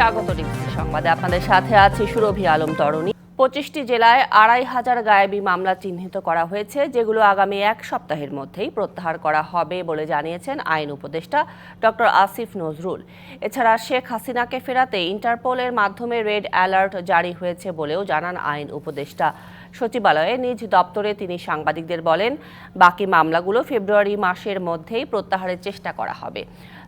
স্বাগত সংবাদে। আপনাদের সাথে আছি সুরভি আলম তরণী। পঁচিশটি জেলায় আড়াই হাজার গায়েবী মামলা চিহ্নিত করা হয়েছে, যেগুলো আগামী এক সপ্তাহের মধ্যেই প্রত্যাহার করা হবে বলে জানিয়েছেন আইন উপদেষ্টা ডক্টর আসিফ নজরুল। এছাড়া শেখ হাসিনাকে ফেরাতে ইন্টারপোলের মাধ্যমে রেড অ্যালার্ট জারি হয়েছে বলেও জানান আইন উপদেষ্টা। সচিবালয়ে নিজ দপ্তরে তিনি সাংবাদিকদের বলেন, বাকি মামলাগুলো ফেব্রুয়ারি মাসের মধ্যেই প্রত্যাহারের চেষ্টা করা হবে।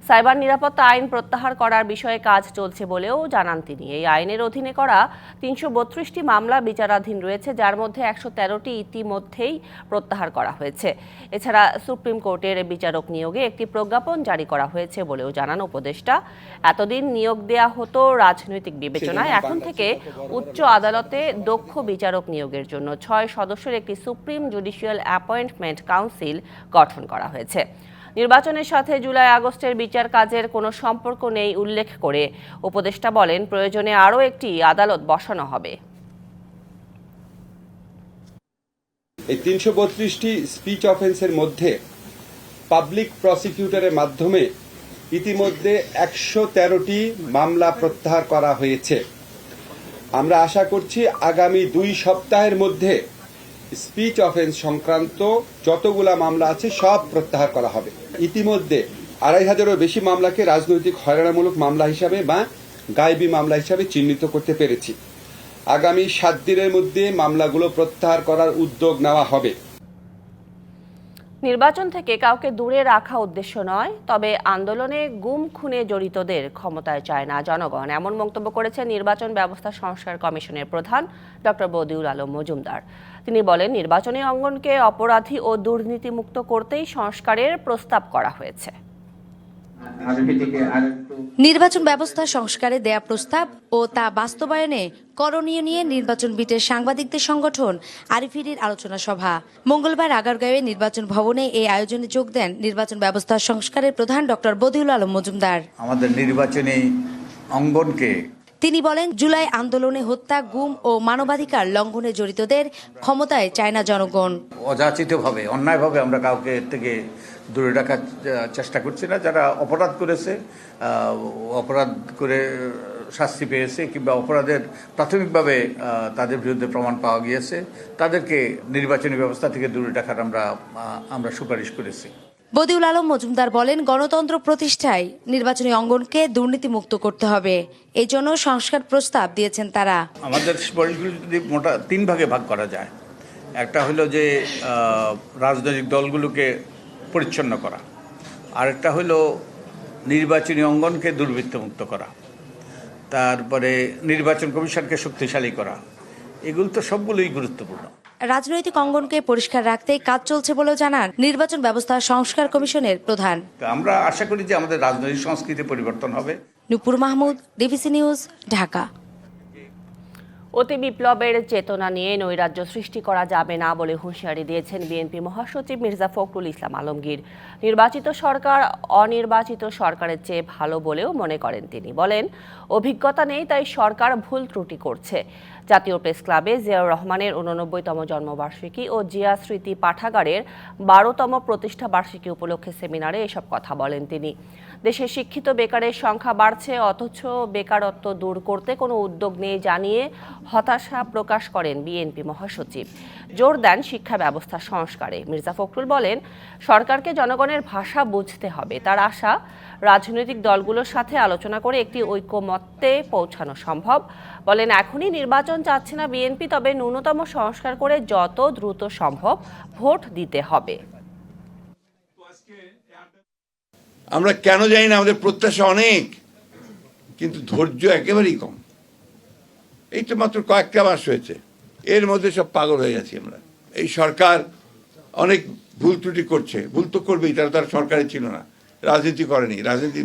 সাইবার নিরাপত্তা আইন প্রত্যাহার করার বিষয়ে কাজ চলছে বলেও জানান তিনি। এই আইনের অধীনে করা তিনশো বত্রিশটি মামলা বিচারাধীন রয়েছে যার মধ্যে একশো তেরোটি ইতিমধ্যেই প্রত্যাহার করা হয়েছে। এছাড়া সুপ্রিম কোর্টের বিচারক নিয়োগে একটি প্রজ্ঞাপন জারি করা হয়েছে বলেও জানান উপদেষ্টা। এতদিন নিয়োগ দেয়া হতো রাজনৈতিক বিবেচনায় এখন থেকে উচ্চ আদালতে দক্ষ বিচারক নিয়োগের জন্য ছয় সদস্যের একটি সুপ্রিম জুডিশিয়াল অ্যাপয়েন্টমেন্ট কাউন্সিল গঠন করা হয়েছে। নির্বাচনের সাথে জুলাই আগস্টের বিচার কাজের কোনো সম্পর্ক নেই উল্লেখ করে উপদেষ্টা বলেন, প্রয়োজনে আরও একটি আদালত বসানো হবে। এই তিনশো বত্রিশটি স্পিচ অফেন্সের মধ্যে পাবলিক প্রসিকিউটরের মাধ্যমে ইতিমধ্যে একশো তেরোটি মামলা প্রত্যাহার করা হয়েছে। আমরা আশা করছি আগামী দুই সপ্তাহের মধ্যে স্পিচ অফেন্স সংক্রান্ত যতগুলা মামলা আছে, সব প্রত্যাহার করা হবে। ইতিমধ্যে আড়াই হাজারেরও বেশি মামলাকে রাজনৈতিক হয়রানামূলক মামলা হিসাবে বা গায়েবী মামলা হিসাবে চিহ্নিত করতে পেরেছি। আগামী সাত দিনের মধ্যে মামলাগুলো প্রত্যাহার করার উদ্যোগ নেওয়া হবে। নির্বাচন থেকে কাউকে দূরে রাখা উদ্দেশ্য নয়, তবে আন্দোলনে গুম খুনে জড়িতদের ক্ষমতায় চায় না জনগণ। এমন মন্তব্য করেছেন নির্বাচন ব্যবস্থা সংস্কার কমিশনের প্রধান ডক্টর বদিউল আলম মজুমদার। তিনি বলেন, নির্বাচনী অঙ্গনকে অপরাধী ও দুর্নীতিমুক্ত করতেই সংস্কারের প্রস্তাব করা হয়েছে। নির্বাচন ব্যবস্থা সংস্কারে দেয়া প্রস্তাব ও তা বাস্তবায়নে করণীয় নিয়ে নির্বাচন বিটের সাংবাদিকদের সংগঠন আরিফিরির আলোচনা সভা। মঙ্গলবার আগারগাঁওয়ে নির্বাচন ভবনে এই আয়োজনে যোগ দেন নির্বাচন ব্যবস্থা সংস্কারের প্রধান ডক্টর বদিউল আলম মজুমদার। আমাদের নির্বাচনী অঙ্গনকে তিনি বলেন জুলাই আন্দোলনে হত্যা গুম ও মানবাধিকার লঙ্ঘনে জড়িতদের ক্ষমতায় চায় না জনগণ। অযাচিতভাবে অন্যায়ভাবে আমরা কাউকে থেকে দূরে রাখার চেষ্টা করছি না। যারা অপরাধ করেছে অপরাধ করে শাস্তি পেয়েছে কিংবা অপরাধের প্রাথমিকভাবে তাদের বিরুদ্ধে প্রমাণ পাওয়া গিয়েছে তাদেরকে নির্বাচনী ব্যবস্থা থেকে দূরে রাখার আমরা আমরা সুপারিশ করেছি। বদিউল আলম মজুমদার বলেন গণতন্ত্র প্রতিষ্ঠায় নির্বাচনী অঙ্গনকে দুর্নীতিমুক্ত করতে হবে। এই জন্য সংস্কার প্রস্তাব দিয়েছেন তারা। আমাদের পলিটিক্যাল যদি মোটা তিন ভাগে ভাগ করা যায়। একটা হলো যে রাজনৈতিক দলগুলোকে পরিচ্ছন্ন করা। আরেকটা হলো নির্বাচনী অঙ্গনকে দুর্বৃত্তমুক্ত করা। তারপরে নির্বাচন কমিশনকে শক্তিশালী করা। এগুলো তো সবগুলোই গুরুত্বপূর্ণ। রাজনৈতিক অঙ্গনকে পরিষ্কার রাখতে কাজ চলছে বলেও জানান নির্বাচন ব্যবস্থা সংস্কার কমিশনের প্রধান। আমরা আশা করি যে আমাদের রাজনৈতিক সংস্কৃতি পরিবর্তন হবে। Nupur Mahmud DBC news Dhaka. অতি বিপ্লবের চেতনা নিয়ে নৈরাজ্য সৃষ্টি করা যাবে না বলে হুঁশিয়ারি দিয়েছেন বিএনপি মহাসচিব মির্জা ফখরুল ইসলাম আলমগীর। নির্বাচিত সরকার অনির্বাচিত সরকারের চেয়ে ভালো বলেও মনে করেন তিনি। বলেন, অভিজ্ঞতা নেই, তাই সরকার ভুল ত্রুটি করছে। জাতীয় প্রেস ক্লাবে জিয়াউর রহমানের উননব্বইতম জন্মবার্ষিকী ও জিয়া স্মৃতি পাঠাগারের বারোতম প্রতিষ্ঠা বার্ষিকী উপলক্ষে সেমিনারে এসব কথা বলেন তিনি। দেশে শিক্ষিত বেকারের সংখ্যা বাড়ছে, অথচ বেকারত্ব দূর করতে কোনো উদ্যোগ নেই জানিয়ে হতাশা প্রকাশ করেন বিএনপি মহাসচিব। জোর দেন শিক্ষা ব্যবস্থা সংস্কারে। মির্জা ফখরুল বলেন, সরকারকে জনগণের ভাষা বুঝতে হবে। তার আশা, রাজনৈতিক দলগুলোর সাথে আলোচনা করে একটি ঐক্যমত্যে পৌঁছানো সম্ভব। বলেন, এখনই নির্বাচন চাচ্ছে না বিএনপি, তবে ন্যূনতম সংস্কার করে যত দ্রুত সম্ভব ভোট দিতে হবে। আমরা কেন জানি না, আমাদের প্রত্যাশা অনেক, কিন্তু ধৈর্য একেবারেই কম। এই তো মাত্র কয়েকটা মাস হয়েছে। এর মধ্যে সব পাগল হয়ে গেছি আমরা। এই সরকার অনেক ভুল ত্রুটি করছে। ভুল তো করবেই, তারা তার সরকারে ছিল না। রাজনীতি করেনি। রাজনীতি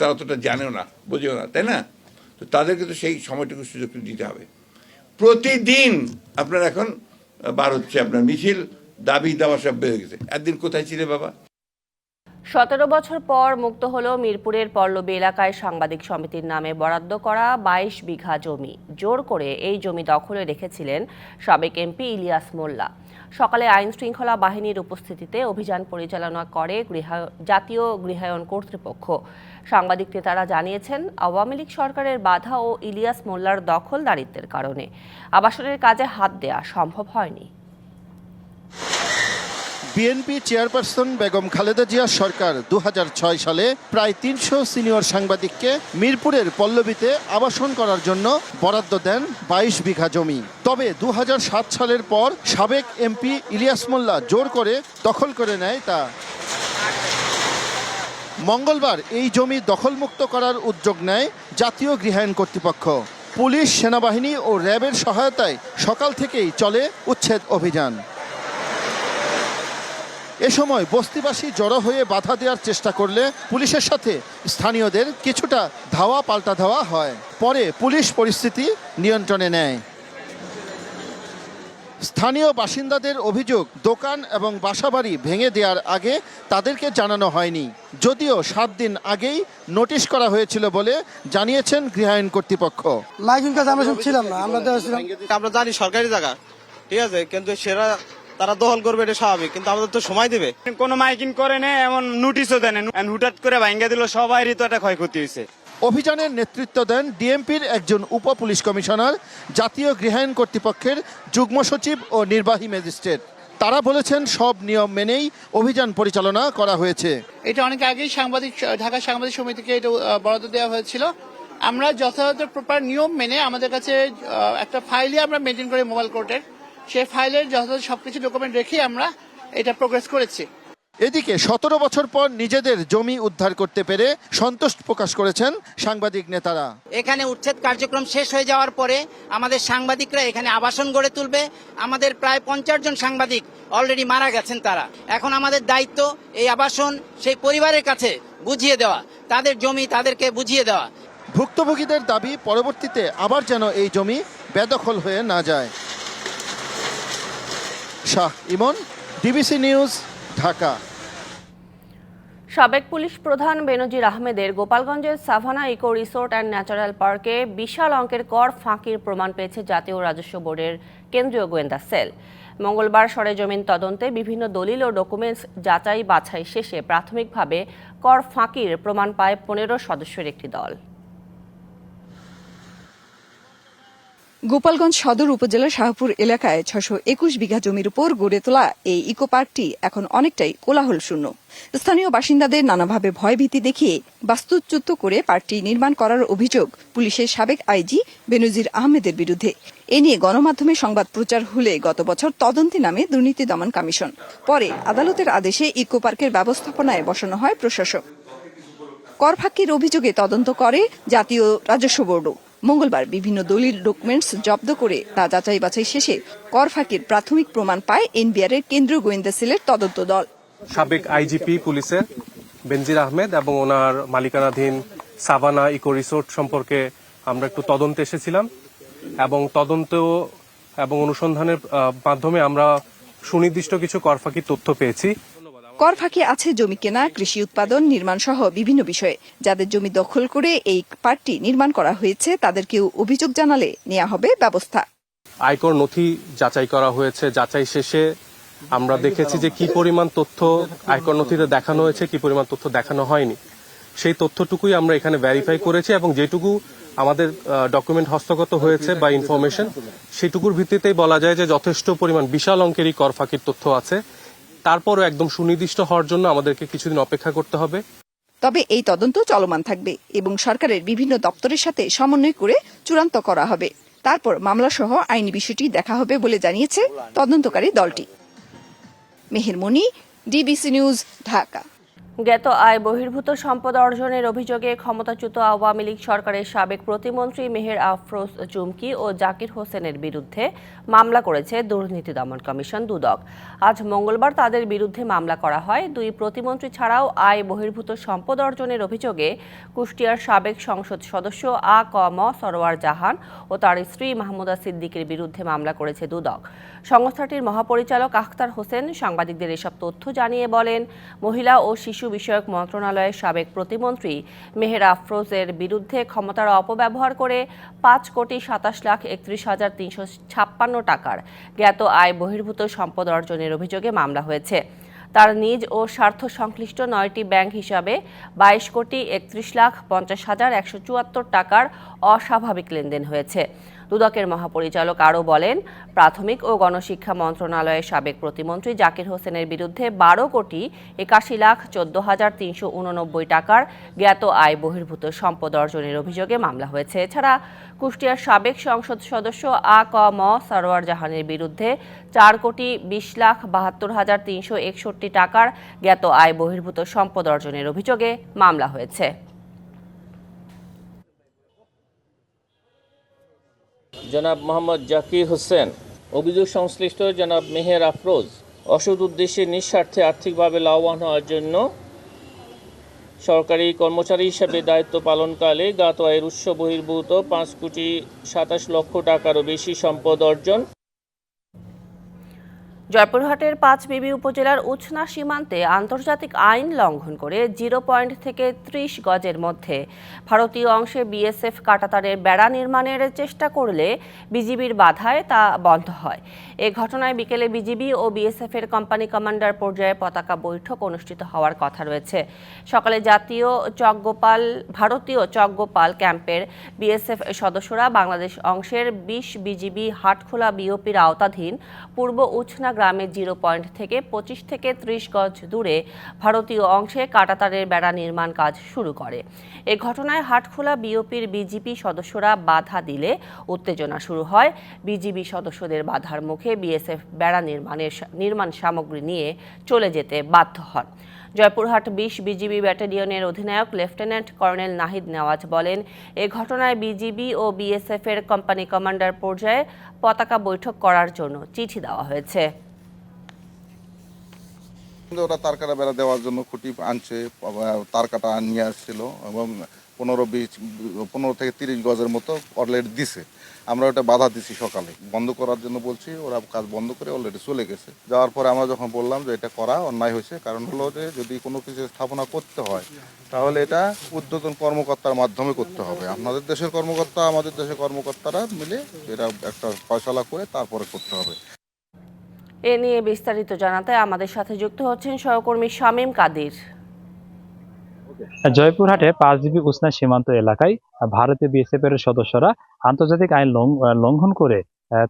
তারা অতটা জানেও না, বোঝেও না, তাই না? তো তাদেরকে তো সেই সময়টুকু সুযোগ দিতে হবে। প্রতিদিন আপনার এখন বার হচ্ছে আপনার মিছিল দাবি দাওয়া সব বেড়ে গেছে। একদিন কোথায় ছিলে বাবা? সতেরো বছর পর মুক্ত হল মিরপুরের পল্লবী এলাকায় সাংবাদিক সমিতির নামে বরাদ্দ করা বাইশ বিঘা জমি। জোর করে এই জমি দখলে রেখেছিলেন সাবেক এমপি ইলিয়াস মোল্লা। সকালে আইন শৃঙ্খলা বাহিনীর উপস্থিতিতে অভিযান পরিচালনা করে গৃহা- জাতীয় গৃহায়ণ কর্তৃপক্ষ। সাংবাদিক নেতারা জানিয়েছেন, আওয়ামী লীগ সরকারের বাধা ও ইলিয়াস মোল্লার দখলদারিত্বের কারণে। আবাসনের কাজে হাত দেয়া সম্ভব হয়নি। বিএনপি চেয়ারপারসন বেগম খালেদা জিয়া সরকার দু হাজার ছয় সালে প্রায় তিনশো সিনিয়র সাংবাদিককে মিরপুরের পল্লবীতে আবাসন করার জন্য বরাদ্দ দেন বাইশ বিঘা জমি। তবে দু হাজার সাত সালের পর সাবেক এমপি ইলিয়াস মোল্লা জোর করে দখল করে নেয় তা। মঙ্গলবার এই জমি দখলমুক্ত করার উদ্যোগ নেয় জাতীয় গৃহায়ণ কর্তৃপক্ষ। পুলিশ, সেনাবাহিনী ও র্যাবের সহায়তায় সকাল থেকেই চলে উচ্ছেদ অভিযান। এ সময় বস্তিবাসী জড়ো হয়ে বাধা দেওয়ার চেষ্টা করলে পুলিশের সাথে স্থানীয়দের কিছুটা ধাওয়া পাল্টা ধাওয়া হয়। পরে পুলিশ পরিস্থিতি নিয়ন্ত্রণে নেয়। স্থানীয় বাসিন্দাদের অভিযোগ দোকান এবং বাসাবাড়ি ভেঙে দেওয়ার আগে তাদেরকে জানানো হয়নি। যদিও সাত দিন আগেই নোটিশ করা হয়েছিল বলে জানিয়েছেন গৃহায়ণ কর্তৃপক্ষ। মাইকিং কাজ আমরা ছিলাম না আমরা আমরা জানি সরকারি জায়গা ঠিক আছে? কিন্তু সেরা তারা দখল করবে এটা স্বাভাবিক কিন্তু আমাদের তো সময় দেবে। কোনো মাইকিং করে নেই এমন নোটিশও দেন। হুটাট করে ভাঙ্গা দিল সবারই তো একটা ক্ষয়ক্ষতি হয়েছে। অভিযানের নেতৃত্ব দেন ডিএমপির একজন উপ পুলিশ কমিশনার জাতীয় গৃহায়ণ কর্তৃপক্ষের যুগ্ম সচিব ও নির্বাহী ম্যাজিস্ট্রেট। তারা বলেছেন সব নিয়ম মেনেই অভিযান পরিচালনা করা হয়েছে। এটা অনেক আগেই সাংবাদিক ঢাকা সাংবাদিক সমিতিকে এটা বরাদ্দ দেওয়া হয়েছিল। আমরা যথাযথ প্রপার নিয়ম মেনে আমাদের কাছে একটা ফাইলই আমরা মেনটেন করি মোবাইল কোর্টের সেই ফাইলের যথাযথ সবকিছু ডকুমেন্ট রেখে আমরা এটা প্রোগ্রেস করেছি। এদিকে সতেরো বছর পর নিজেদের জমি উদ্ধার করতে পেরে সন্তোষ প্রকাশ করেছেন সাংবাদিক নেতারা। এখানে উচ্ছেদ কার্যক্রম শেষ হয়ে যাওয়ার পরে আমাদের সাংবাদিকরা এখানে আবাসন গড়ে তুলবে। আমাদের প্রায় পঞ্চাশ জন সাংবাদিক অলরেডি মারা গেছেন তারা। এখন আমাদের দায়িত্ব এই আবাসন সেই পরিবারের কাছে বুঝিয়ে দেওয়া তাদের জমি তাদেরকে বুঝিয়ে দেওয়া। ভুক্তভোগীদের দাবি পরবর্তীতে আবার যেন এই জমি বেদখল হয়ে না যায়। Shah Emon DBC news Dhaka. সাবেক পুলিশ প্রধান বেনজির আহমেদের গোপালগঞ্জের Savanna eco resort and natural পার্কে বিশাল অঙ্কের কর ফাঁকির প্রমাণ পেয়েছে জাতীয় রাজস্ব বোর্ডের কেন্দ্রীয় গোয়েন্দা সেল। মঙ্গলবার সরেজমিন তদন্তে বিভিন্ন দলিল ও ডকুমেন্টস যাচাই বাছাই শেষে প্রাথমিকভাবে কর ফাঁকির প্রমাণ পায় পনেরো সদস্যের একটি দল। গোপালগঞ্জ সদর উপজেলার শাহপুর এলাকায় ছশো একুশ বিঘা জমির উপর গড়ে তোলা এই ইকো পার্কটি এখন অনেকটাই কোলাহল শূন্য স্থানীয় বাসিন্দাদের নানাভাবে ভয়ভীতি দেখিয়ে বাস্তুচ্যুত করে পার্কটি নির্মাণ করার অভিযোগ পুলিশের সাবেক আইজি বেনজির আহমেদের বিরুদ্ধে। এ নিয়ে গণমাধ্যমে সংবাদ প্রচার হলে গত বছর তদন্তে নামে দুর্নীতি দমন কমিশন। পরে আদালতের আদেশে ইকো পার্কের ব্যবস্থাপনায় বসানো হয় প্রশাসক। কর ফাঁকির অভিযোগে তদন্ত করে জাতীয় রাজস্ব বোর্ডও। মঙ্গলবার বিভিন্ন দলিল ডকুমেন্টস জব্দ করে তা যাচাই বাছাই শেষে কর ফাঁকির প্রাথমিক প্রমাণ পায় এনবিআর এর কেন্দ্রীয় গোয়েন্দা সেলের তদন্ত দল। সাবেক আইজিপি পুলিশের বেনজির আহমেদ এবং ওনার মালিকানাধীন সাবানা ইকো রিসোর্ট সম্পর্কে আমরা একটু তদন্তে এসেছিলাম এবং তদন্ত এবং অনুসন্ধানের মাধ্যমে আমরা সুনির্দিষ্ট কিছু করফাকির তথ্য পেয়েছি। কর ফাঁকি আছে জমি কেনা, কৃষি উৎপাদন, নির্মাণ সহ বিভিন্ন বিষয়ে। যাদের জমি দখল করে এই পার্কটি নির্মাণ করা হয়েছে, তাদেরকেও অভিযোগ জানালে নেওয়া হবে ব্যবস্থা। আয়কর নথি যাচাই করা হয়েছে। যাচাই শেষে আমরা দেখেছি যে কি পরিমাণ তথ্য আয়কর নথিতে দেখানো হয়েছে, কি পরিমাণ তথ্য দেখানো হয়নি। সেই তথ্যটুকুই আমরা এখানে ভেরিফাই করেছি এবং যেটুকু আমাদের ডকুমেন্ট হস্তগত হয়েছে বা ইনফরমেশন সেটুকুর ভিত্তিতেই বলা যায় যে যথেষ্ট পরিমাণ বিশাল অঙ্কেরই কর ফাঁকির তথ্য আছে। তারপরও একদম সুনির্দিষ্ট হওয়ার জন্য আমাদেরকে কিছুদিন অপেক্ষা করতে হবে। তবে এই তদন্ত চলমান থাকবে এবং সরকারের বিভিন্ন দপ্তরের সাথে সমন্বয় করে চূড়ান্ত করা হবে। তারপর মামলা সহ আইনি বিষয়টি দেখা হবে বলে জানিয়েছে তদন্তকারী দলটি। Meher Mehermoni DBC news, Dhaka. জ্ঞাত আয় বহির্ভূত সম্পদ অর্জনের অভিযোগে ক্ষমতাচ্যুত আওয়ামী লীগ সরকারের সাবেক প্রতিমন্ত্রী মেহের আফরোজ চুমকি ও জাকির হোসেনের বিরুদ্ধে মামলা করেছে দুর্নীতি দমন কমিশন দুদক। আজ মঙ্গলবার তাদের বিরুদ্ধে মামলা করা হয়। দুই প্রতিমন্ত্রী ছাড়াও আয় বহির্ভূত সম্পদ অর্জনের অভিযোগে কুষ্টিয়ার সাবেক সংসদ সদস্য আ ক ম সরোয়ার জাহান ও তার স্ত্রী মাহমুদা সিদ্দিকের বিরুদ্ধে মামলা করেছে দুদক। সংস্থাটির মহাপরিচালক আখতার হোসেন সাংবাদিকদের এসব তথ্য জানিয়ে বলেন, মহিলা ও শিশু বিষয়ক মন্ত্রণালয়ের সাবেক প্রতিমন্ত্রী মেহের আফরোজের বিরুদ্ধে ক্ষমতার অপব্যবহার করে পাঁচ কোটি সাতাশ লাখ একত্রিশ হাজার তিনশো ছাপ্পান্ন টাকার জ্ঞাত আয় বহির্ভূত সম্পদ অর্জনের অভিযোগে মামলা হয়েছে। তার নিজ ও স্বার্থ সংশ্লিষ্ট নয়টি ব্যাংক হিসাবে বাইশ কোটি একত্রিশ লাখ পঞ্চাশ হাজার একশো চুয়াত্তর টাকার অস্বাভাবিক লেনদেন হয়েছে। দুদকের মহাপরিচালক আরও বলেন, প্রাথমিক ও গণশিক্ষা মন্ত্রণালয়ের সাবেক প্রতিমন্ত্রী জাকির হোসেনের বিরুদ্ধে বারো কোটি একাশি লাখ চোদ্দ হাজার তিনশো উননব্বই টাকার জ্ঞাত আয় বহির্ভূত সম্পদ অর্জনের অভিযোগে মামলা হয়েছে। এছাড়া কুষ্টিয়ার সাবেক সংসদ সদস্য আ ক ম সরোয়ার জাহানের বিরুদ্ধে চার কোটি বিশ লাখ বাহাত্তর হাজার তিনশো একষট্টি টাকার জ্ঞাত আয় বহির্ভূত সম্পদ অর্জনের অভিযোগে মামলা হয়েছে। জনাব মোহাম্মদ জাকির হোসেন। অভিযোগ সংশ্লিষ্ট জনাব মেহের আফরোজ। অসৎ উদ্দেশ্যে নিঃস্বার্থে আর্থিকভাবে লাভবান হওয়ার জন্য সরকারি কর্মচারী হিসাবে দায়িত্ব পালনকালে গাতোয়ের উৎস বহির্ভূত পাঁচ কোটি সাতাশ লক্ষ টাকারও বেশি সম্পদ অর্জন জয়পুরহাটের পাঁচবিবি উপজেলার উছনা সীমান্তে আন্তর্জাতিক আইন লঙ্ঘন করে জিরো পয়েন্ট থেকে ত্রিশ গজের মধ্যে। ভারতীয় অংশে বিএসএফ কাটাতারের বেড়া নির্মাণের চেষ্টা করলে বিজিবির বাধায় তা বন্ধ হয়। এ ঘটনায় বিকেলে বিজিবি ও বিএসএফের কোম্পানি কমান্ডার পর্যায়ে পতাকা বৈঠক অনুষ্ঠিত হওয়ার কথা রয়েছে। সকালে জাতীয় চকগোপাল, ভারতীয় চকগোপাল ক্যাম্পের বিএসএফ সদস্যরা বাংলাদেশ অংশের বিশ বিজিবি হাটখোলা বিওপির আওতাধীন পূর্ব উছনা গ্রামের জিরো পয়েন্ট থেকে পঁচিশ থেকে ত্রিশ গজ দূরে ভারতীয় অংশে কাটাতারের বেড়া নির্মাণ কাজ শুরু করে। এ ঘটনায় হাটখোলা বিওপির বিজিবি সদস্যরা বাধা দিলে উত্তেজনা শুরু হয়। বিজিবি সদস্যদের বাধার মুখে বিএসএফ বেড়া নির্মাণের নির্মাণ সামগ্রী নিয়ে চলে যেতে বাধ্য হন। জয়পুরহাট বিশ বিজিবি ব্যাটালিয়নের অধিনায়ক লেফটেন্যান্ট কর্নেল নাহিদ নেওয়াজ বলেন, এ ঘটনায় বিজিবি ও বিএসএফ এর কোম্পানি কমান্ডার পর্যায়ে পতাকা বৈঠক করার জন্য চিঠি দেওয়া হয়েছে। ওরা তার কাটা বেড়া দেওয়ার জন্য খুঁটি আনছে তার কাটা নিয়ে আসছিল এবং পনেরো বিশ, পনেরো থেকে তিরিশ গজের মতো অলরেডি দিছে। আমরা ওটা বাধা দিছি সকালে। বন্ধ করার জন্য বলছি, ওরা কাজ বন্ধ করে অলরেডি চলে গেছে। যাওয়ার পরে আমরা যখন বললাম যে এটা করা অন্যায় হয়েছে, কারণ হলো যে যদি কোনো কিছু স্থাপনা করতে হয়, তাহলে এটা উদ্বোধন কর্মকর্তার মাধ্যমে করতে হবে। আপনাদের দেশের কর্মকর্তা, আমাদের দেশের কর্মকর্তারা মিলে এটা একটা ফয়সলা করে তারপরে করতে হবে। এ নিয়ে বিস্তারিত জানাতে আমাদের সাথে যুক্ত হচ্ছেন সহকর্মী শামীম কাদির। জয়পুরহাটে পাঁচ জিবি উসনা সীমান্ত এলাকায় ভারতীয় বিএসএফ এর সদস্যরা আন্তর্জাতিক আইন লঙ্ঘন করে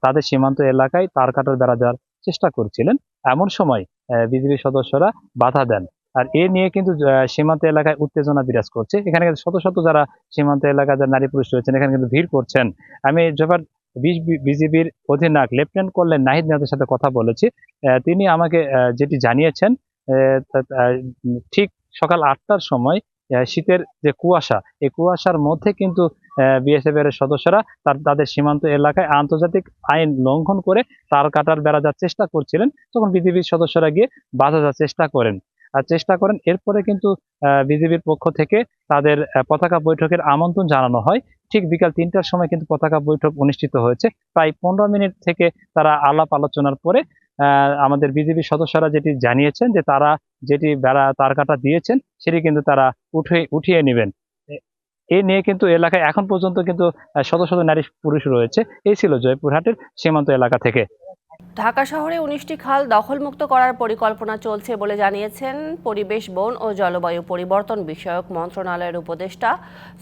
তাদের সীমান্ত এলাকায় তার কাটার বেড়া দেওয়ার চেষ্টা করছিলেন। এমন সময় বিজিবি সদস্যরা বাধা দেন। আর এ নিয়ে কিন্তু সীমান্ত এলাকায় উত্তেজনা বিরাজ করছে। এখানে শত শত যারা সীমান্ত এলাকায় যারা নারী পুরুষ রয়েছেন, এখানে কিন্তু ভিড় করছেন। আমি জয়পুর বিশ বিজিবির অধিনায়ক লেফটেন্যান্ট কর্নেল নাহিদ নিহতের সাথে কথা বলেছি। তিনি আমাকে যেটি জানিয়েছেন ঠিক সকাল আটটার সময় শীতের যে কুয়াশা, এই কুয়াশার মধ্যে কিন্তু বিএসএফ এর সদস্যরা তার, তাদের সীমান্ত এলাকায় আন্তর্জাতিক আইন লঙ্ঘন করে তার কাটার বেড়া যাওয়ার চেষ্টা করছিলেন। তখন বিজিবির সদস্যরা গিয়ে বাধা দেওয়ার চেষ্টা করেন। চেষ্টা করেন। এরপরে কিন্তু বিজেপির পক্ষ থেকে তাদের পতাকা বৈঠকের আমন্ত্রণ জানানো হয়। ঠিক বিকাল তিনটার সময় কিন্তু পতাকা বৈঠক অনুষ্ঠিত হয়েছে। প্রায় পনেরো মিনিট থেকে তারা আলাপ আলোচনার পরে আমাদের বিজেপি সদস্যরা যেটি জানিয়েছেন যে তারা যেটি বেড়া, তার কাটা দিয়েছেন, সেটি কিন্তু তারা উঠে, উঠিয়ে নেবেন। এ- নিয়ে কিন্তু এলাকায় এখন পর্যন্ত কিন্তু শত শত নারী পুরুষ রয়েছে। এই ছিল জয়পুরহাটের সীমান্ত এলাকা থেকে। ঢাকা শহরে উনিশটি খাল দখলমুক্ত করার পরিকল্পনা চলছে বলে জানিয়েছেন পরিবেশ, বন ও জলবায়ু পরিবর্তন বিষয়ক মন্ত্রণালয়ের উপদেষ্টা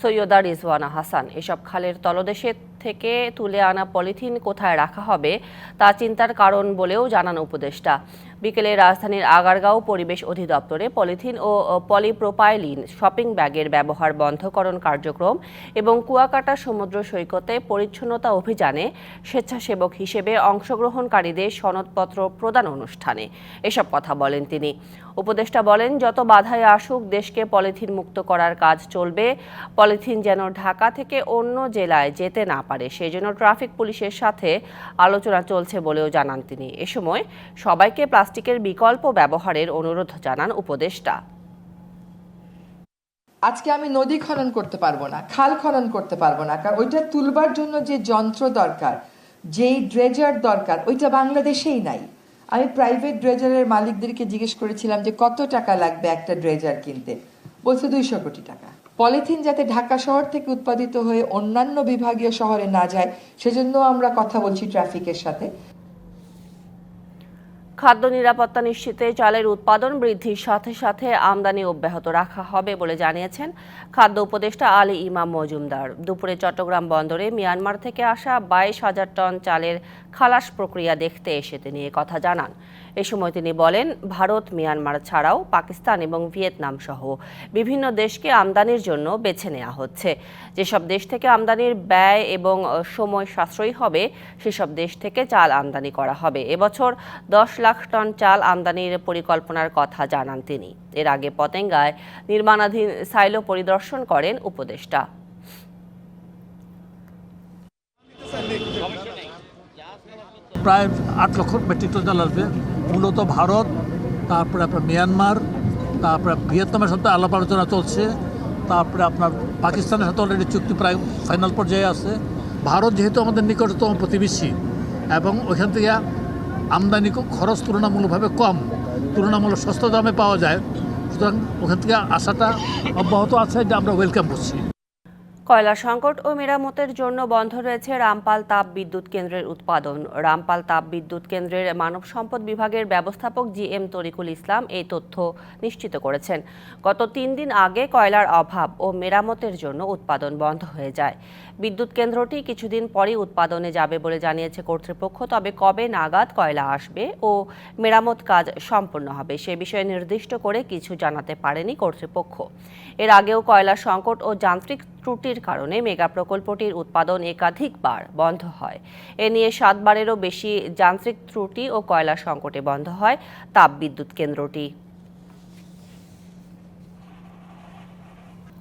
সৈয়দা রিজওয়ানা হাসান। এসব খালের তলদেশে থেকে তুলে আনা পলিথিন কোথায় রাখা হবে তা চিন্তার কারণ বলেও জানান উপদেষ্টা। বিকেলে রাজধানীর আগারগাঁও পরিবেশ অধিদপ্তরে পলিথিন ও পলিপ্রোপাইলিন শপিং ব্যাগের ব্যবহার বন্ধকরণ কার্যক্রম এবং কুয়াকাটা সমুদ্র সৈকতে পরিচ্ছন্নতা অভিযানে স্বেচ্ছাসেবক হিসেবে অংশগ্রহণকারীদের সনদপত্র প্রদান অনুষ্ঠানে। এসব কথা বলেন তিনি। উপদেষ্টা বলেন, যত বাধায় আসুক, দেশকে পলিথিন মুক্ত করার কাজ চলবে। পলিথিন যেন ঢাকা থেকে অন্য জেলায় যেতে না পারে, সেজন্য ট্রাফিক পুলিশের সাথে আলোচনা চলছে বলেও জানান তিনি। এ সময় সবাইকে প্লাস্টিকের বিকল্প ব্যবহারের অনুরোধ জানান উপদেষ্টা। আজকে আমি নদী খনন করতে পারব না, খাল খনন করতে পারব না, কারণ ওইটা তুলবার জন্য যে যন্ত্র দরকার, যেই ড্রেজার দরকার, ওইটা বাংলাদেশেই নাই। আমি প্রাইভেট ড্রেজারের মালিকদেরকে জিজ্ঞেস করেছিলাম যে, কত টাকা লাগবে একটা ড্রেজার কিনতে? বলছে, দুইশো কোটি টাকা। পলিথিন যাতে ঢাকা শহর থেকে উৎপাদিত হয়ে অন্যান্য বিভাগীয় শহরে না যায়, সেজন্য আমরা কথা বলছি ট্রাফিকের সাথে। খাদ্য নিরাপত্তা নিশ্চিতে চালের উৎপাদন বৃদ্ধির সাথে সাথে আমদানি অব্যাহত রাখা হবে বলে জানিয়েছেন খাদ্য উপদেষ্টা আলী ইমাম মজুমদার। দুপুরে চট্টগ্রাম বন্দরে মিয়ানমার থেকে আসা বাইশ হাজার টন চালের খালাস প্রক্রিয়া দেখতে এসে তিনি কথা জানান। এ সময় তিনি বলেন, ভারত, মিয়ানমার ছাড়াও পাকিস্তান এবং ভিয়েতনাম সহ বিভিন্ন দেশকে আমদানির জন্য বেছে নেওয়া হচ্ছে। যেসব দেশ থেকে আমদানির ব্যয় এবং সময় সাশ্রয়ী হবে, সেসব দেশ থেকে চাল আমদানি করা হবে। এবছর দশ লাখ টন চাল আমদানির পরিকল্পনার কথা জানান তিনি। এর আগে পতেঙ্গায় নির্মাণাধীন সাইলো পরিদর্শন করেন উপদেষ্টা। প্রায় আট লক্ষ মেট্রিক টন চাল আসবে। মূলত ভারত, তারপরে আপনার মিয়ানমার, তারপরে ভিয়েতনামের সাথে আলাপ আলোচনা চলছে, তারপরে আপনার পাকিস্তানের সাথে অলরেডি চুক্তি প্রায় ফাইনাল পর্যায়ে আছে। ভারত যেহেতু আমাদের নিকটতম প্রতিবেশী এবং ওইখান থেকে আমদানি খরচ তুলনামূলকভাবে কম, তুলনামূলক সস্তা দামে পাওয়া যায়, সুতরাং ওখান থেকে আসাটা অব্যাহত আছে, এটা আমরা ওয়েলকাম করছি। কয়লা সংকট ও মেরামতের জন্য বন্ধ রয়েছে রামপাল তাপ বিদ্যুৎ কেন্দ্রের উৎপাদন। রামপাল তাপ বিদ্যুৎ কেন্দ্রের মানব সম্পদ বিভাগের ব্যবস্থাপক জি এম তরিকুল ইসলাম এই তথ্য নিশ্চিত করেছেন। গত তিন দিন আগে কয়লার অভাব ও মেরামতের জন্য উৎপাদন বন্ধ হয়ে যায়। বিদ্যুৎ কেন্দ্রটি কিছুদিন পরই উৎপাদনে যাবে বলে জানিয়েছে কর্তৃপক্ষ। তবে কবে নাগাদ কয়লা আসবে ও মেরামত কাজ সম্পন্ন হবে সে বিষয়ে নির্দিষ্ট করে কিছু জানাতে পারেনি কর্তৃপক্ষ। এর আগেও কয়লা সংকট ও যান্ত্রিক ত্রুটির কারণে মেগা প্রকল্পটির উৎপাদন একাধিকবার বন্ধ হয়। এ নিয়ে সাতবারেরও বেশি যান্ত্রিক ত্রুটি ও কয়লা সংকটে বন্ধ হয় তাপবিদ্যুৎ কেন্দ্রটি।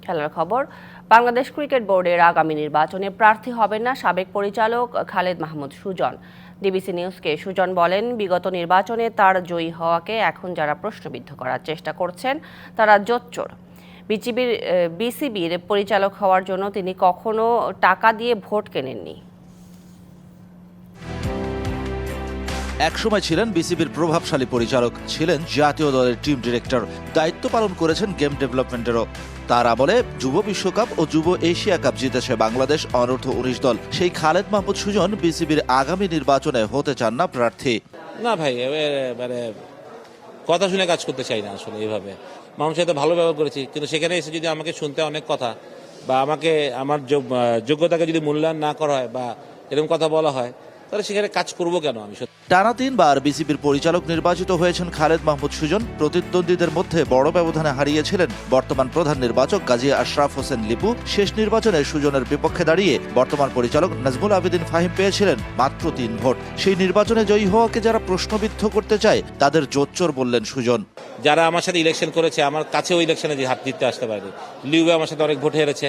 খেলার খবর বাংলাদেশ ক্রিকেট বোর্ডের আগামী নির্বাচনে প্রার্থী হবেন না সাবেক পরিচালক খালেদ মাহমুদ সুজন। ডিবিসি নিউজকে সুজন বলেন, বিগত নির্বাচনে তার জয়ী হওয়াকে এখন যারা প্রশ্নবিদ্ধ করার চেষ্টা করছেন, তারা জোচ্চোর। বিসিবির বিসিবির পরিচালক হওয়ার জন্য তিনি কখনো টাকা দিয়ে ভোট কেনেননি। একসময় ছিলেন বিসিবির প্রভাবশালী পরিচালক, ছিলেন জাতীয় দলের টিম ডিরেক্টর। দায়িত্ব পালন করেছেন গেম ডেভেলপমেন্টেরও। তার আমলে যুব বিশ্বকাপ ও যুব এশিয়া কাপ জিতেছে বাংলাদেশ অনূর্ধ্ব উনিশ দল। সেই খালেদ মাহমুদ সুজন বিসিবির আগামী নির্বাচনে হতে চান না প্রার্থী। না ভাই মানে কথা শুনে কাজ করতে চাই না আসলে এইভাবে। মানুষের সাথে ভালো ব্যবহার করেছি, কিন্তু সেখানে এসে যদি আমাকে শুনতে অনেক কথা বা আমাকে, আমার যোগ- যোগ্যতাকে যদি মূল্যায়ন না করা হয় বা এরকম কথা বলা হয় তাহলে সেখানে কাজ করব কেন আমি টানা তিনবার বিসিবির পরিচালক নির্বাচিত হয়েছেন খালেদ মাহমুদ সুজন। প্রতিদ্বন্দ্বীদের মধ্যে বড় ব্যবধানে হারিয়েছিলেন বর্তমান প্রধান নির্বাচক গাজী আশরাফ হোসেন লিপু। শেষ নির্বাচনে সুজনের বিপক্ষে দাঁড়িয়ে বর্তমান পরিচালক নাজমুল আবেদিন ফাহিম পেয়েছিলেন মাত্র তিন ভোট। সেই নির্বাচনে জয়ী হওয়াকে যারা প্রশ্নবিদ্ধ করতে চায় তাদের জোচ্চোর বললেন সুজন। যারা আমার সাথে ইলেকশন করেছে আমার কাছেও ইলেকশনে যে হাত দিতে আসতে পারেনি। লিউবে আমার সাথে অনেক ভোট হেরেছে।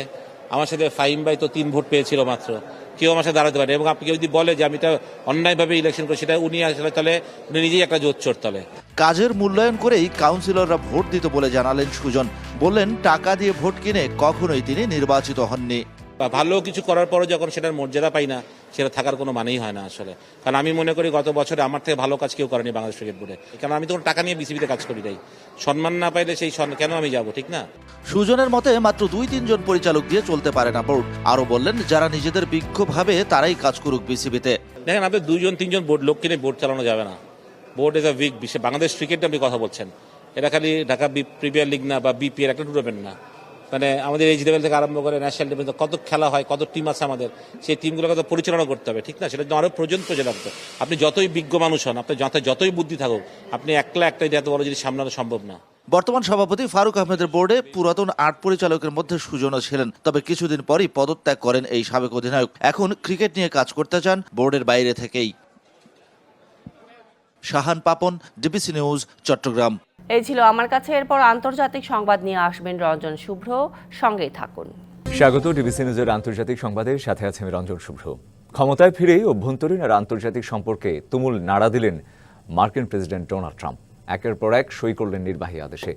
আমার সাথে ফাইম বাই তো তিন ভোট পেয়েছিল মাত্র। কেউ আমার সাথে দাঁড়াতে পারে। এবং আপনি যদি বলে যে আমি এটা অন্যায়ভাবে ইলেকশন করি, সেটা উনি আসলে তাহলে উনি নিজেই একটা জোর চোর তাহলে। কাজের মূল্যায়ন করেই কাউন্সিলররা ভোট দিত বলে জানালেন সুজন। বললেন, টাকা দিয়ে ভোট কিনে কখনোই তিনি নির্বাচিত হননি। বা ভালো কিছু করার পরও যখন সেটার মর্যাদা পাই না সেটা থাকার কোনো মানেই হয় না আসলে। কারণ আমি মনে করি গত বছরে আমার থেকে ভালো কাজ কেউ করেনি বাংলাদেশ ক্রিকেট বোর্ডে কারণ আমি তখন টাকা নিয়ে বিসিবিতে কাজ করি নাই। সম্মান না পাইলে সেই কেন আমি যাব ঠিক না? সুজনের মতে মাত্র দুই তিনজন পরিচালক দিয়ে চলতে পারে না বোর্ড আরও বললেন যারা নিজেদের বিজ্ঞ ভাবে তারাই কাজ করুক বিসিবিতে দেখেন আপনি দুইজন তিনজন বোর্ড লোক কিনে বোর্ড চালানো যাবে না। বোর্ড ইজ আ উইক বিশ্বে বাংলাদেশ ক্রিকেট আপনি কথা বলছেন। এটা খালি ঢাকা প্রিমিয়ার লিগ না বা বিপিএল একটা টুর্নামেন্ট না। মানে আমাদের এইচ লেভেল থেকে আরম্ভ করে ন্যাশনাল লেভেল কত খেলা হয়, কত টিম আছে আমাদের, সেই টিমগুলোকে তো পরিচালনা করতে হবে, ঠিক না? সেটা জন্য আরও প্রয়োজন প্রয়োজন লাগতো আপনি যতই বিজ্ঞ মানুষ হন, আপনার যত যতই বুদ্ধি থাকুক, আপনি একলা একটা এত বড় যদি সামলানো সম্ভব না। বর্তমান সভাপতি ফারুক আহমেদের বোর্ডে পুরাতন আট পরিচালকের মধ্যে সুজনও ছিলেন, তবে কিছুদিন পরই পদত্যাগ করেন এই সাবেক অধিনায়ক। এখন ক্রিকেট নিয়ে কাজ করতে চান বোর্ডের বাইরে থেকেই। Shahan Papon, DBC news, Chattogram. এই ছিল আমার কাছে। এরপর আন্তর্জাতিক সংবাদ নিয়ে আসবেন রঞ্জন শুভ্র। সঙ্গেই থাকুন। স্বাগত, ডিবিসি নিউজের আন্তর্জাতিক সংবাদের সাথে আছে আমি রঞ্জন শুভ্র। ক্ষমতায় ফিরেই অভ্যন্তরীণ আর আন্তর্জাতিক সম্পর্কে তুমুল নাড়া দিলেন মার্কিন প্রেসিডেন্ট ডোনাল্ড ট্রাম্প। একের পর এক সই করলেন নির্বাহী আদেশে।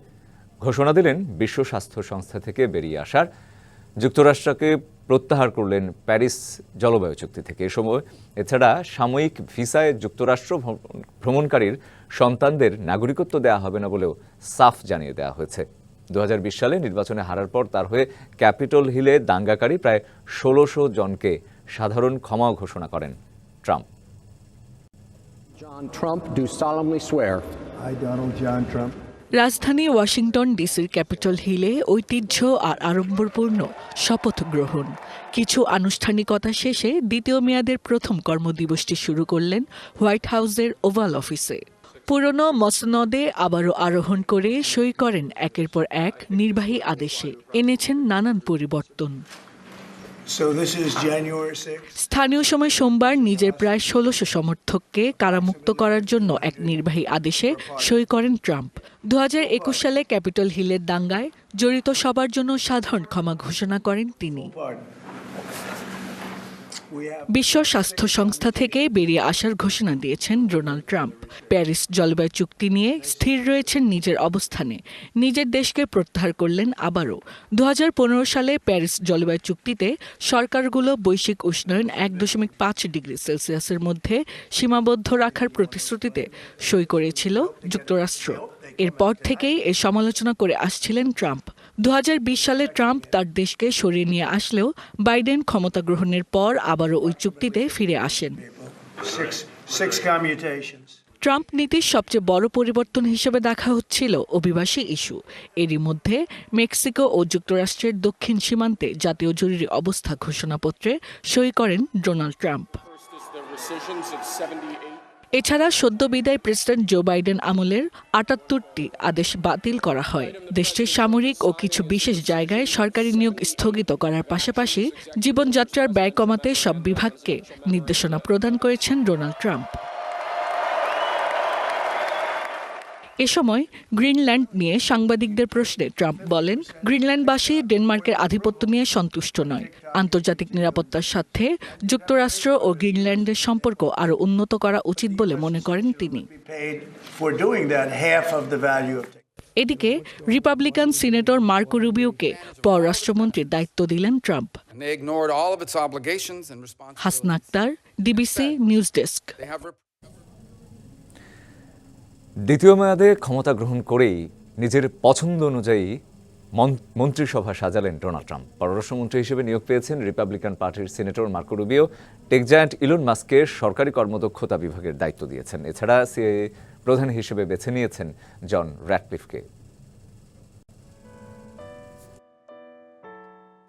ঘোষণা দিলেন বিশ্ব স্বাস্থ্য সংস্থা থেকে বেরিয়ে আসার যুক্তরাষ্ট্রকে প্রত্যাহার করলেন প্যারিস জলবায়ু চুক্তি থেকে এ সময় এছাড়া সাময়িক ভিসায় যুক্তরাষ্ট্র ভ্রমণকারীর সন্তানদের নাগরিকত্ব দেওয়া হবে না বলেও সাফ জানিয়ে দেওয়া হয়েছে দু হাজার বিশ সালে নির্বাচনে হারার পর তার হয়ে ক্যাপিটল হিলে দাঙ্গাকারী প্রায় ষোলোশো জনকে সাধারণ ক্ষমা ঘোষণা করেন Trump John Trump, do solemnly swear. I, Donald John Trump. রাজধানী ওয়াশিংটন ডিসির ক্যাপিটল হিলে ঐতিহ্য আর আড়ম্বরপূর্ণ শপথ গ্রহণ। কিছু আনুষ্ঠানিকতা শেষে দ্বিতীয় মেয়াদের প্রথম কর্মদিবসটি শুরু করলেন হোয়াইট হাউসের ওভাল অফিসে। পুরনো মসনদে আবারও আরোহণ করে সই করেন একের পর এক নির্বাহী আদেশে। এনেছেন নানান পরিবর্তন। স্থানীয় সময় সোমবার নিজের প্রায় ষোলোশো সমর্থককে কারামুক্ত করার জন্য এক নির্বাহী আদেশে সই করেন ট্রাম্প। দু হাজার একুশ সালে ক্যাপিটল হিলের দাঙ্গায় জড়িত সবার জন্য সাধারণ ক্ষমা ঘোষণা করেন তিনি। বিশ্ব স্বাস্থ্য সংস্থা থেকে বেরিয়ে আসার ঘোষণা দিয়েছেন ডোনাল্ড ট্রাম্প। প্যারিস জলবায়ু চুক্তি নিয়ে স্থির রয়েছেন নিজের অবস্থানে। নিজের দেশকে প্রত্যাহার করলেন আবারও। দু হাজার পনেরো সালে প্যারিস জলবায়ু চুক্তিতে সরকারগুলো বৈশ্বিক উষ্ণায়ন এক দশমিক পাঁচ ডিগ্রি সেলসিয়াসের মধ্যে সীমাবদ্ধ রাখার প্রতিশ্রুতিতে সই করেছিল যুক্তরাষ্ট্র। এরপর থেকেই এর সমালোচনা করে আসছিলেন ট্রাম্প। দু হাজার বিশ সালে ট্রাম্প তার দেশকে সরিয়ে নিয়ে আসলেও বাইডেন ক্ষমতা গ্রহণের পর আবারও ওই চুক্তিতে ফিরে আসেন. ট্রাম্প নীতির সবচেয়ে বড় পরিবর্তন হিসেবে দেখা হচ্ছিল অভিবাসী ইস্যু। এরই মধ্যে মেক্সিকো ও যুক্তরাষ্ট্রের দক্ষিণ সীমান্তে জাতীয় জরুরি অবস্থা ঘোষণাপত্রে সই করেন ডোনাল্ড ট্রাম্প। এছাড়া সদ্য বিদায় প্রেসিডেন্ট জো বাইডেন আমলের আটাত্তরটি আদেশ বাতিল করা হয়। দেশটির সামরিক ও কিছু বিশেষ জায়গায় সরকারি নিয়োগ স্থগিত করার পাশাপাশি জীবনযাত্রার ব্যয় কমাতে সব বিভাগকে নির্দেশনা প্রদান করেছেন ডোনাল্ড ট্রাম্প। এ সময় গ্রিনল্যান্ড নিয়ে সাংবাদিকদের প্রশ্নে ট্রাম্প বলেন গ্রিনল্যান্ডবাসী ডেনমার্কের আধিপত্য নিয়ে সন্তুষ্ট নয়। আন্তর্জাতিক নিরাপত্তার স্বার্থে যুক্তরাষ্ট্র ও গ্রিনল্যান্ডের সম্পর্ক আরও উন্নত করা উচিত বলে মনে করেন তিনি। এদিকে রিপাবলিকান সিনেটর মার্কো রুবিওকে পররাষ্ট্রমন্ত্রীর দায়িত্ব দিলেন Trump. And they ignored all of its obligations and responsibilities. Hasna Akter DBC news desk. দ্বিতীয় মেয়াদে ক্ষমতা গ্রহণ করেই নিজের পছন্দ অনুযায়ী মন- মন্ত্রিসভা সাজালেন ডোনাল্ড ট্রাম্প। পররাষ্ট্রমন্ত্রী হিসেবে নিয়োগ পেয়েছেন রিপাবলিকান পার্টির senator Marco Rubio. Tech giant Elon মাস্কের সরকারি কর্মদক্ষতা বিভাগের দায়িত্ব দিয়েছেন। এছাড়া সিআইএ প্রধান হিসেবে বেছে নিয়েছেন জন র্যাটক্লিফকে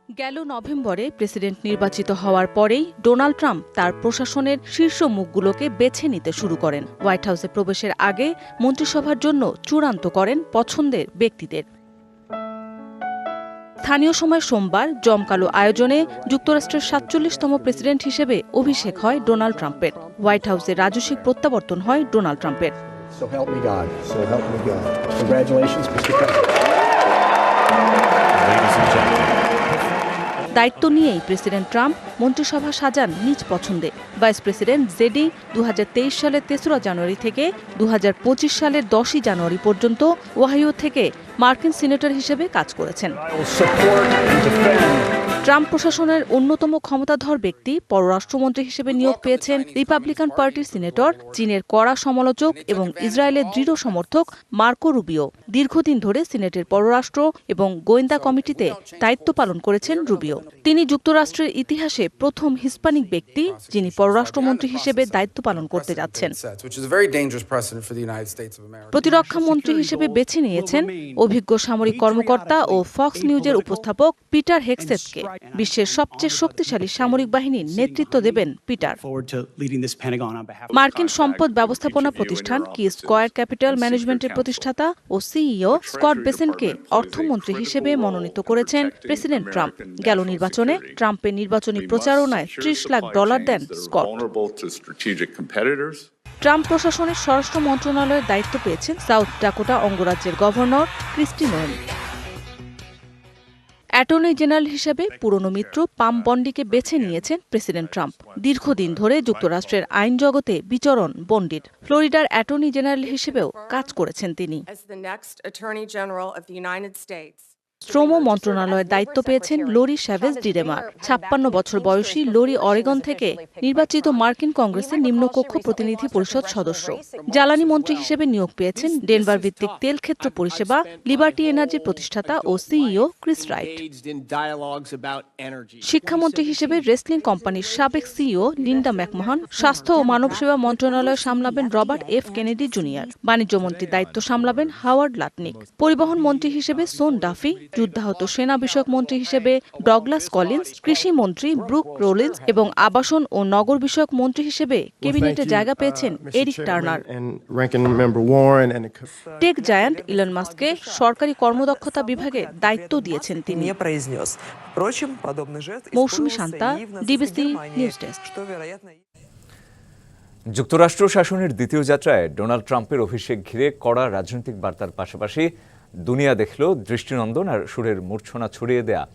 গেল নভেম্বরে প্রেসিডেন্ট নির্বাচিত হওয়ার পরেই ডোনাল্ড ট্রাম্প তার প্রশাসনের শীর্ষ মুখগুলোকে বেছে নিতে শুরু করেন। হোয়াইট হাউসে প্রবেশের আগে মন্ত্রিসভার জন্য চূড়ান্ত করেন পছন্দের ব্যক্তিদের। স্থানীয় সময় সোমবার জমকালো আয়োজনে যুক্তরাষ্ট্রের সাতচল্লিশতম প্রেসিডেন্ট হিসেবে অভিষেক হয় ডোনাল্ড ট্রাম্পের। হোয়াইট হাউসে রাজস্বিক প্রত্যাবর্তন হয় ডোনাল্ড ট্রাম্পের। দায়িত্ব নিয়েই প্রেসিডেন্ট ট্রাম্প মন্ত্রিসভা সাজান নিজ পছন্দে। ভাইস প্রেসিডেন্ট জেডি দু হাজার তেইশ সালের তেসরা জানুয়ারি থেকে দু হাজার পঁচিশ সালের দশই জানুয়ারি পর্যন্ত ওহাইও থেকে মার্কিন সিনেটর হিসেবে কাজ করেছেন। ট্রাম্প প্রশাসনের অন্যতম ক্ষমতাধর ব্যক্তি, পররাষ্ট্রমন্ত্রী হিসেবে নিয়োগ পেয়েছেন রিপাবলিকান পার্টির সিনেটর চীনের কড়া সমালোচক এবং ইসরায়েলের দৃঢ় সমর্থক মার্কো রুবিও। দীর্ঘদিন ধরে সিনেটের পররাষ্ট্র এবং গোয়েন্দা কমিটিতে দায়িত্ব পালন করেছেন রুবিও। তিনি যুক্তরাষ্ট্রের ইতিহাসে প্রথম হিস্পানিক ব্যক্তি, যিনি পররাষ্ট্রমন্ত্রী হিসেবে দায়িত্ব পালন করতে যাচ্ছেন. প্রতিরক্ষা মন্ত্রী হিসেবে বেছে নিয়েছেন অভিজ্ঞ সামরিক কর্মকর্তা ও ফক্স নিউজের উপস্থাপক পিটার হেক্সেটকে বিশ্বের সবচেয়ে শক্তিশালী সামরিক বাহিনীর নেতৃত্ব দেবেন পিটার। মার্কিন সম্পদ ব্যবস্থাপনা প্রতিষ্ঠান কি স্কয়ার ক্যাপিটাল ম্যানেজমেন্টের প্রতিষ্ঠাতা ও সিইও স্কট বেসেনকে অর্থমন্ত্রী হিসেবে মনোনীত করেছেন প্রেসিডেন্ট ট্রাম্প। গেল নির্বাচনে ট্রাম্পের নির্বাচনী প্রচারণায় ত্রিশ লাখ ডলার দেন স্কট. ট্রাম্প প্রশাসনের স্বরাষ্ট্র মন্ত্রণালয়ের দায়িত্ব পেয়েছেন সাউথ ডাকোটা অঙ্গরাজ্যের governor Kristi Noem. Attorney general হিসেবে পুরনো মিত্র পাম বন্ডিকে বেছে নিয়েছেন প্রেসিডেন্ট ট্রাম্প। দীর্ঘদিন ধরে যুক্তরাষ্ট্রের আইন জগতে বিচরণ বন্ডির। ফ্লোরিডার অ্যাটর্নি জেনারেল হিসেবেও কাজ করেছেন তিনি। শ্রম মন্ত্রণালয়ের দায়িত্ব পেয়েছেন লোরি শ্যাভেজ ডিরেমার। ছাপ্পান্ন বছর বয়সী লোরি অরেগন থেকে নির্বাচিত মার্কিন কংগ্রেসের নিম্নকক্ষ প্রতিনিধি পরিষদ সদস্য। জ্বালানি মন্ত্রী হিসেবে নিয়োগ পেয়েছেন ডেনভার ভিত্তিক তেল ক্ষেত্র পরিষেবা, লিবার্টি এনার্জির প্রতিষ্ঠাতা ও সিইও ক্রিস রাইট। শিক্ষামন্ত্রী হিসেবে রেসলিং কোম্পানির সাবেক সিইও লিন্ডা ম্যাকমোহন, স্বাস্থ্য ও মানব সেবা মন্ত্রণালয় সামলাবেন রবার্ট এফ কেনেডি জুনিয়র। বাণিজ্য মন্ত্রীর দায়িত্ব সামলাবেন হাওয়ার্ড লাটনিক। পরিবহন মন্ত্রী হিসেবে সোন ডাফি যুদ্ধাহত সেনা বিষয়ক মন্ত্রী হিসেবে ডগলাস কলিন্স, কৃষি মন্ত্রী ব্রুক রোলিন্স এবং আবাসন ও নগর বিষয়ক মন্ত্রী হিসেবে ক্যাবিনেটে জায়গা পেয়েছেন Eric Turner. Tech giant Elon মাস্ককে সরকারি কর্মদক্ষতা বিভাগে দায়িত্ব দিয়েছেন তিনি। Mousumi Shanta, DBC news desk. যুক্তরাষ্ট্র শাসনের দ্বিতীয় যাত্রায় ডোনাল্ড ট্রাম্পের অভিষেক ঘিরে কড়া রাজনৈতিক বার্তার পাশাপাশি দুনিয়া দেখল দৃষ্টিনন্দন আর সুরের মূর্ছনা ছড়িয়ে দেয়া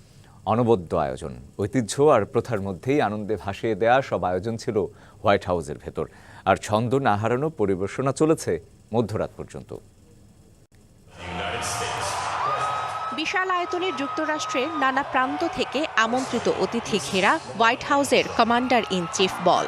অনবদ্য আয়োজন। ঐতিহ্য আর প্রথার মধ্যেই আনন্দে ভাসিয়ে দেয়া সব আয়োজন ছিল হোয়াইট হাউসের ভেতর। আর ছন্দ না হারানো পরিবেশনা চলেছে মধ্যরাত পর্যন্ত। বিশাল আয়তনের যুক্তরাষ্ট্রের নানা প্রান্ত থেকে আমন্ত্রিত অতিথি ঘেরা হোয়াইট হাউসের কমান্ডার ইন চিফ বল।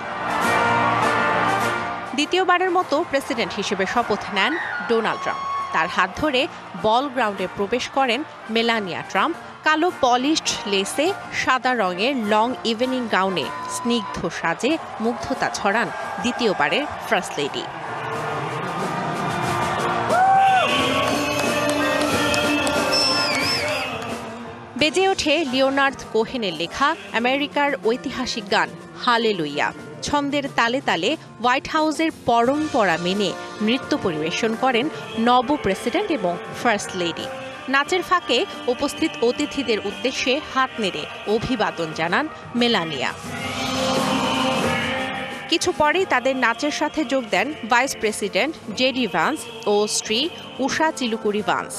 দ্বিতীয়বারের মতো প্রেসিডেন্ট হিসেবে শপথ নেন ডোনাল্ড ট্রাম্প। তার হাত ধরে বল গ্রাউন্ডে প্রবেশ করেন মেলানিয়া ট্রাম্প। কালো পলিশড লেসে সাদা রঙের লং ইভিনিং গাউনে স্নিগ্ধ সাজে মুগ্ধতা ছড়ান দ্বিতীয়বারের ফার্স্ট লেডি। বেজে ওঠে লিওনার্দ কোহেনের লেখা আমেরিকার ঐতিহাসিক গান হালে লুইয়া ছন্দের তালে তালে হোয়াইট হাউসের পরম্পরা মেনে নৃত্য পরিবেশন করেন নব প্রেসিডেন্ট এবং ফার্স্ট লেডি। নাচের ফাঁকে উপস্থিত অতিথিদের উদ্দেশ্যে হাত নেড়ে অভিবাদন জানান মেলানিয়া। কিছু পরেই তাদের নাচের সাথে যোগ দেন ভাইস প্রেসিডেন্ট জেডি ভান্স ও স্ত্রী উষা চিলুকুরি ভান্স।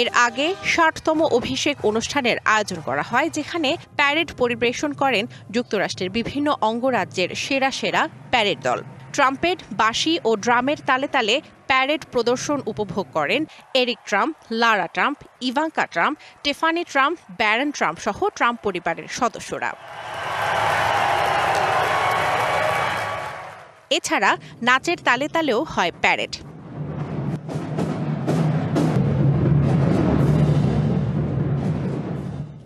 এর আগে ষাটতম অভিষেক অনুষ্ঠানের আয়োজন করা হয়, যেখানে প্যারেড পরিবেশন করেন যুক্তরাষ্ট্রের বিভিন্ন অঙ্গরাজ্যের সেরা সেরা প্যারেড দল। ট্রাম্পেট বাঁশি ও ড্রামের তালে তালে প্যারেড প্রদর্শন উপভোগ করেন Eric Trump, Lara Trump, Ivanka Trump Tiffany Trump, Barron Trump সহ ট্রাম্প পরিবারের সদস্যরা। এছাড়া নাচের তালে তালেও হয় প্যারেড।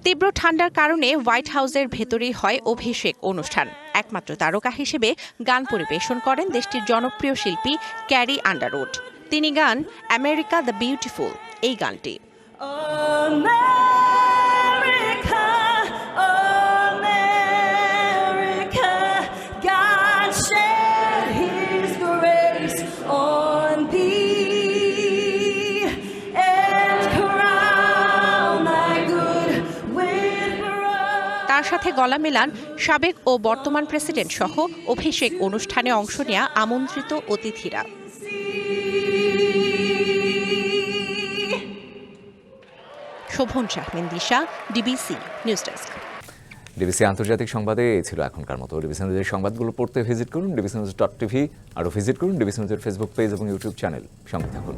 তীব্র ঠান্ডার কারণে হোয়াইট হাউসের ভেতরেই হয় অভিষেক অনুষ্ঠান। একমাত্র তারকা হিসেবে গান পরিবেশন করেন দেশটির জনপ্রিয় শিল্পী ক্যারি আন্ডারউড। তিনি গান আমেরিকা দ্য বিউটিফুল এই গানটি। সাথে গলা মেলান সাবেক ও বর্তমান প্রেসিডেন্ট সহ অভিষেক অনুষ্ঠানে অংশ নেয়া আমন্ত্রিত অতিথিরা। Shovon Shahmin Disha DBC news desk. DBC আন্তর্জাতিক সংবাদে এই ছিল এখনকার মতো। ডিবিসি নিউজের সংবাদগুলো পড়তে ভিজিট করুন, ডিবিসি নিউজ ডট টিভি, আরও ভিজিট করুন, ডিবিসি নিউজের ফেসবুক পেজ এবং ইউটিউব চ্যানেল সঙ্গে থাকুন।